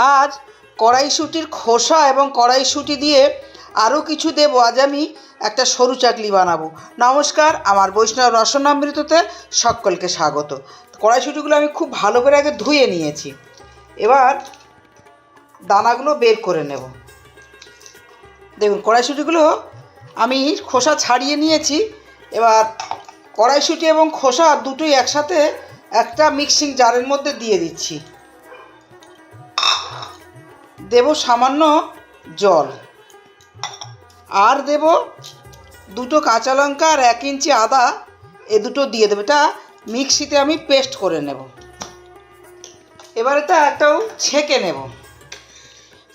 আজ কড়াইশুঁটির খোসা এবং কড়াইশুঁটি দিয়ে আরও কিছু দেবো। আজ আমি একটা সরু চাটলি বানাবো। নমস্কার, আমার বৈষ্ণব রসনামৃততে সকলকে স্বাগত। কড়াইশুঁটিগুলো আমি খুব ভালো করে আগে ধুয়ে নিয়েছি। এবার দানাগুলো বের করে নেব। দেখুন, কড়াইশুঁটিগুলো আমি খোসা ছাড়িয়ে নিয়েছি। এবার কড়াইশুঁটি এবং খোসা দুটোই একসাথে একটা মিক্সিং জারের মধ্যে দিয়ে দিচ্ছি। দেব সামান্য জল। আর দেব দুটো কাঁচা লঙ্কা আর এক ইঞ্চি আদা, এ দুটো দিয়ে দেবো। এটা মিক্সিতে আমি পেস্ট করে নেব। এবার এটা একটাও ছেঁকে নেব।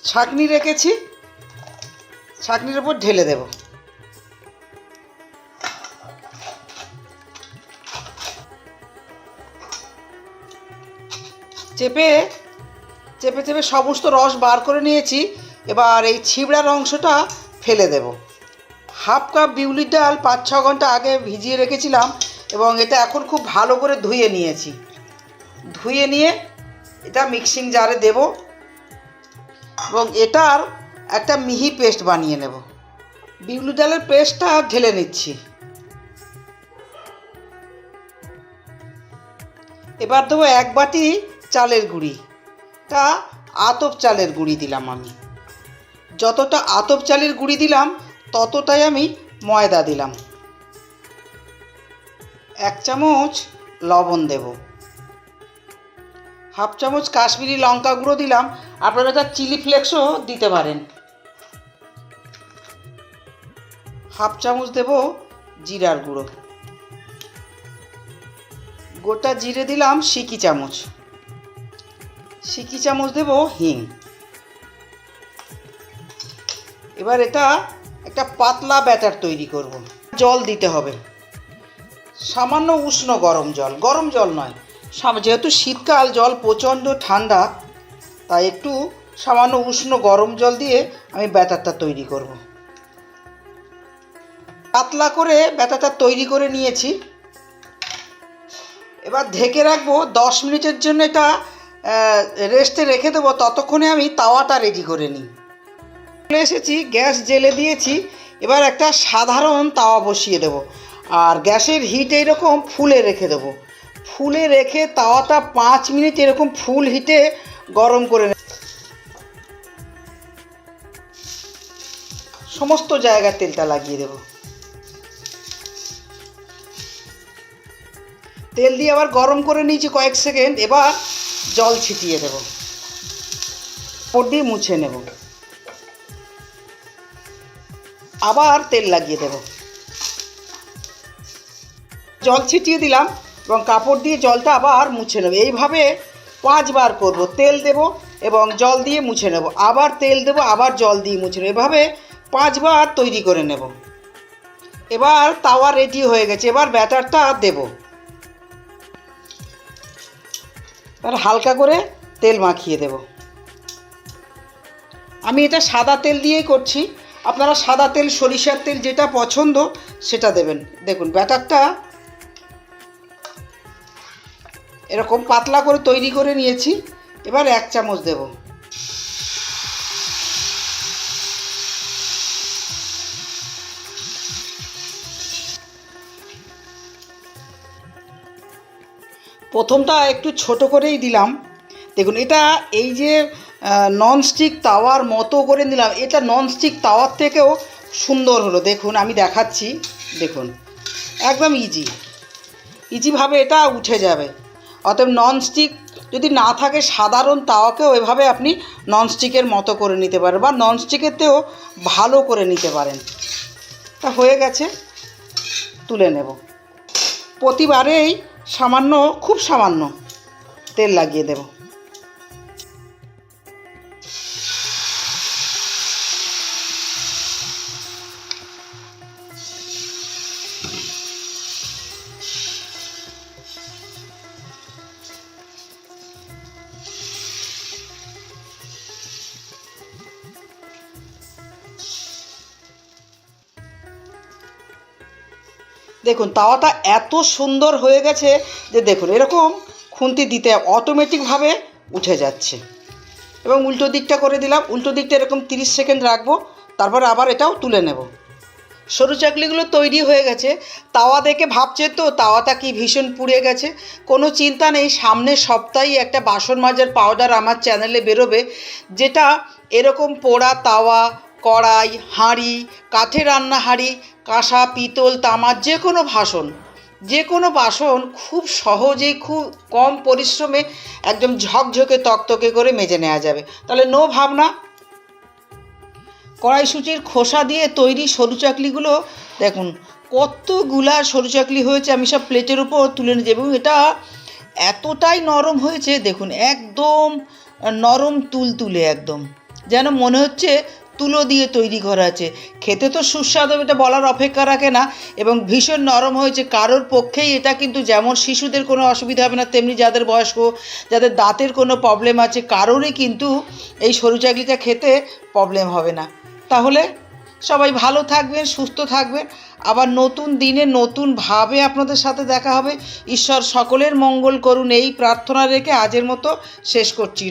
ছাঁকনি রেখেছি। ছাঁকনির ওপর ঢেলে দেব। চেপে চেপে চেপে সমস্ত রস বার করে নিয়েছি। এবার এই ছিবড়ার অংশটা ফেলে দেব। হাফ কাপ বিউলির ডাল পাঁচ ছ ঘণ্টা আগে ভিজিয়ে রেখেছিলাম এবং এটা এখন খুব ভালো করে ধুয়ে নিয়েছি। ধুয়ে নিয়ে এটা মিক্সিং জারে দেব এবং এটার একটা মিহি পেস্ট বানিয়ে নেব। বিউলি ডালের পেস্টটা ঢেলে নিচ্ছি। এবার দেবো এক বাটি চালের গুঁড়ি। তা আতপ চালের গুঁড়ি দিলাম আমি। যতটা আতপ চালের গুঁড়ি দিলাম, ততটাই আমি ময়দা দিলাম। এক চামচ লবণ দেব। হাফ চামচ কাশ্মীরি লঙ্কা গুঁড়ো দিলাম। আপনারা এটা চিলি ফ্লেক্সও দিতে পারেন। হাফ চামচ দেব জিরার গুঁড়ো। গোটা জিরে দিলাম সিকি চামচ। সিকি চামচ দেব? হিং এবার এটা একটা পাতলা ব্যাটার তৈরি করব। জল দিতে হবে। সামান্য উষ্ণ গরম জল। গরম জল নয়। যেহেতু শীতকাল, জল প্রচণ্ড ঠান্ডা, তাই একটু সামান্য উষ্ণ গরম জল দিয়ে আমি ব্যাটারটা তৈরি করব। পাতলা করে ব্যাটারটা তৈরি করে নিয়েছি। এবার ঢেকে রাখব। দশ মিনিটের জন্য এটা রেস্টে রেখে দেবো, ততক্ষণে আমি তাওয়াটা রেডি করে নিই। চলে এসেছি, গ্যাস জেলে দিয়েছি, এবার একটা সাধারণ তাওয়া বসিয়ে দেবো। আর গ্যাসের হিট এইরকম ফুলে রেখে দেবো। ফুলে রেখে তাওয়াটা পাঁচ মিনিট এরকম ফুল হিটে গরম করে সমস্ত জায়গায় তেলটা লাগিয়ে দেবো। তেল দিয়ে আবার গরম করে নিয়েছি কয়েক সেকেন্ড। এবার জল ছিটিয়ে দেব। ওপর দিয়ে মুছে নেব। আবার তেল লাগিয়ে দেব। জল ছিটিয়ে দিলাম এবং কাপড় দিয়ে জলটা আবার মুছে নেব। এইভাবে পাঁচবার করব। তেল দেব এবং জল দিয়ে মুছে নেব। আবার তেল দেব, আবার জল দিয়ে মুছে নেব। এভাবে পাঁচবার তৈরি করে নেব। এবার তাওয়া রেডি হয়ে গেছে। এবার ব্যাটারটা দেবো। আর হালকা করে তেল মাখিয়ে দেব। আমি এটা সাদা তেল দিয়েই করছি। আপনারা সাদা তেল, সরিষার তেল যেটা পছন্দ সেটা দেবেন। দেখুন, ব্যাটারটা এরকম পাতলা করে তৈরি করে নিয়েছি। এবার এক চামচ দেব। প্রথমটা একটু ছোট করেই দিলাম। দেখুন, এটা এই যে ননস্টিক তাওয়ার মতো করে নিলাম। এটা ননস্টিক তাওয়ার থেকেও সুন্দর হলো। দেখুন, আমি দেখাচ্ছি। দেখুন, একদম ইজি ইজিভাবে এটা উঠে যাবে। অতএব ননস্টিক যদি না থাকে, সাধারণ তাওয়াকেও এভাবে আপনি ননস্টিকের মতো করে নিতে পারেন বা ননস্টিকেতেও ভালো করে নিতে পারেন। তা হয়ে গেছে। তুলে নেব। প্রতিবারেই সামান্য খুব সামান্য তেল লাগিয়ে দেব। দেখুন, তাওয়াটা এত সুন্দর হয়ে গেছে যে দেখুন, এরকম খুন্তি দিতে অটোমেটিকভাবে উঠে যাচ্ছে। এবং উল্টো দিকটা করে দিলাম, উল্টো দিকটা এরকম তিরিশ সেকেন্ড রাখব, তারপর আবার এটাও তুলে নেব। সরু চাকলিগুলো তৈরি হয়ে গেছে, তাওয়া দেখে ভাবছে তো, তাওয়াটা কি ভীষণ পুড়ে গেছে। কোনো চিন্তা নেই সামনের সপ্তাহেই একটা বাসন মাজার পাউডার আমার চ্যানেলে বেরোবে, যেটা এরকম পোড়া তাওয়া কড়াই, হাঁড়ি, কাঠের রান্না হাঁড়ি কাঁসা, পিতল তামার যে কোনো ভাসন যে কোনো বাসন খুব সহজেই খুব কম পরিশ্রমে একদম ঝকঝকে তকতকে করে মেজে নেওয়া যাবে। তাহলে নো ভাবনা। কড়াইশুটির খোসা দিয়ে তৈরি সরু চাকলিগুলো, দেখুন, কতগুলা সরু চাকলি হয়েছে, আমি সব প্লেটের উপর তুলে নিয়েছি এবং এটা এতটাই নরম হয়েছে, দেখুন, একদম নরম তুল তুলে একদম। যেন মনে হচ্ছে তুলো দিয়ে তৈরি করা আছে। খেতে তো সুস্বাদু, এটা বলার অপেক্ষা রাখে না। এবং ভীষণ নরম হয়েছে, কারোর পক্ষেই এটা কিন্তু যেমন শিশুদের কোনো অসুবিধা হবে না, তেমনি যাদের বয়স্ক, যাদের দাঁতের কোনো প্রবলেম আছে, কারোরই কিন্তু এই সরু চাকলিটা খেতে প্রবলেম হবে না। তাহলে সবাই ভালো থাকবেন, সুস্থ থাকবেন। আবার নতুন দিনে নতুনভাবে আপনাদের সাথে দেখা হবে। ঈশ্বর সকলের মঙ্গল করুন, এই প্রার্থনা রেখে আজের মতো শেষ করছি।